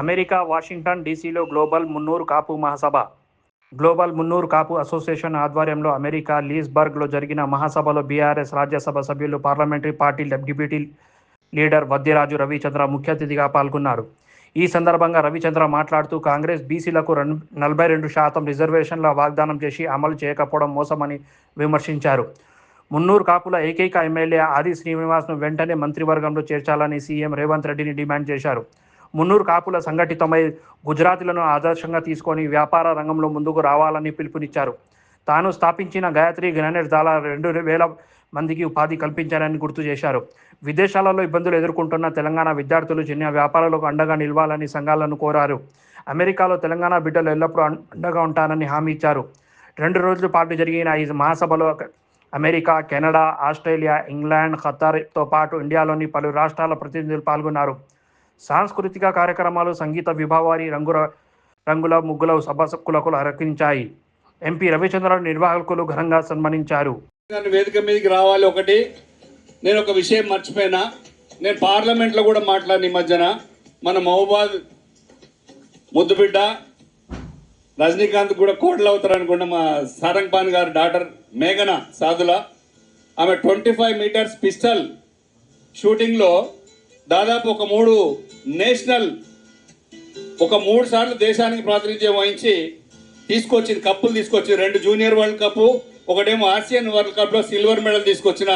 America Washington డీసీలో global Munnuru Kapu మహాసభ. Global Munnuru Kapu association ఆధ్వర్యంలో America లీస్బర్గ్లో జరిగిన మహాసభలో బీఆర్ఎస్ రాజ్యసభ సభ్యులు parliamentary party deputy leader Vaddiraju Ravichandra ముఖ్య అతిథిగా పాల్గొన్నారు. ఈ సందర్భంగా రవిచంద్ర మాట్లాడుతూ కాంగ్రెస్ బీసీలకు రెండు నలభై రెండు శాతం రిజర్వేషన్ల వాగ్దానం చేసి అమలు చేయకపోవడం మోసమని విమర్శించారు. మున్నూరు కాపుల ఏకైక ఎమ్మెల్యే ఆది శ్రీనివాస్ను వెంటనే మంత్రివర్గంలో చేర్చాలని సీఎం రేవంత్ రెడ్డిని డిమాండ్ చేశారు. మున్నూరు కాపుల సంఘటితమై గుజరాతీలను ఆదర్శంగా తీసుకొని వ్యాపార రంగంలో ముందుకు రావాలని పిలుపునిచ్చారు. తాను స్థాపించిన గాయత్రి గ్రానైట్ దాలా రెండు వేల మందికి ఉపాధి కల్పించారని గుర్తు చేశారు. విదేశాలలో ఇబ్బందులు ఎదుర్కొంటున్న తెలంగాణ విద్యార్థులు చిన్న వ్యాపారాలకు అండగా నిలవాలని సంఘాలను కోరారు. అమెరికాలో తెలంగాణ బిడ్డలు ఎల్లప్పుడూ అండగా ఉంటానని హామీ ఇచ్చారు. రెండు రోజుల పాటు జరిగిన ఈ మహాసభలో అమెరికా కెనడా ఆస్ట్రేలియా ఇంగ్లాండ్ ఖతార్తో పాటు ఇండియాలోని పలు రాష్ట్రాల ప్రతినిధులు పాల్గొన్నారు. సాంస్కృతిక కార్యక్రమాలు సంగీత విభావారి రంగుల రంగుల ముగ్గుల సభకులకు అరకించాయి ఎంపీ రవిచంద్ర నిర్వాహకులు ఘనంగా సన్మానించారు. గారిని వేదిక మీదకి రావాలి ఒకటి. నేను ఒక విషయం మర్చిపోయినా. నేను పార్లమెంట్లో కూడా మాట్లాడిన ఈ మధ్యన మన మహబాద్ ముద్దుబిడ్డ రజనీకాంత్ కూడా కోడలు అవుతారు అనుకున్న మా సారంగ్ పాన్ గారి డాటర్ మేఘన సాధుల. ఆమె ట్వంటీ ఫైవ్ మీటర్స్ పిస్టల్ షూటింగ్లో దాదాపు ఒక మూడు నేషనల్ ఒక మూడు సార్లు దేశానికి ప్రాతినిధ్యం వహించి తీసుకొచ్చింది కప్పులు తీసుకొచ్చి రెండు జూనియర్ వరల్డ్ కప్ ఒకటేమో ఆసియన్ వరల్డ్ కప్లో సిల్వర్ మెడల్ తీసుకొచ్చిన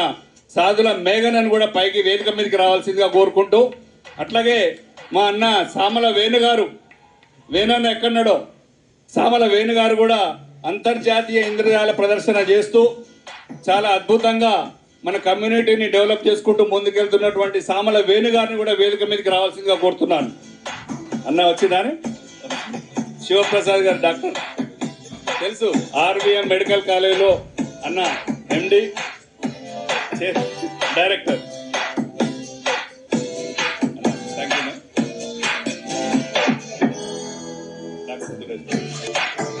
సాధుల మేఘన్ అని కూడా పైకి వేదిక మీదకి రావాల్సిందిగా కోరుకుంటూ అట్లాగే మా అన్న సామల వేణు గారు ఎక్కడన్నాడో ఎక్కడున్నాడో? సామల వేణు గారు కూడా అంతర్జాతీయ ఇంద్రజాల ప్రదర్శన చేస్తూ చాలా అద్భుతంగా మన కమ్యూనిటీని డెవలప్ చేసుకుంటూ ముందుకెళ్తున్నటువంటి సామల వేణు గారిని కూడా వేదిక మీదకి రావాల్సిందిగా కోరుతున్నాను. అన్న వచ్చిందానే? శివప్రసాద్ గారు డాక్టర్. తెలుసు ఆర్బిఎం మెడికల్ కాలేజీలో అన్న ఎండి డైరెక్టర్. డాక్టర్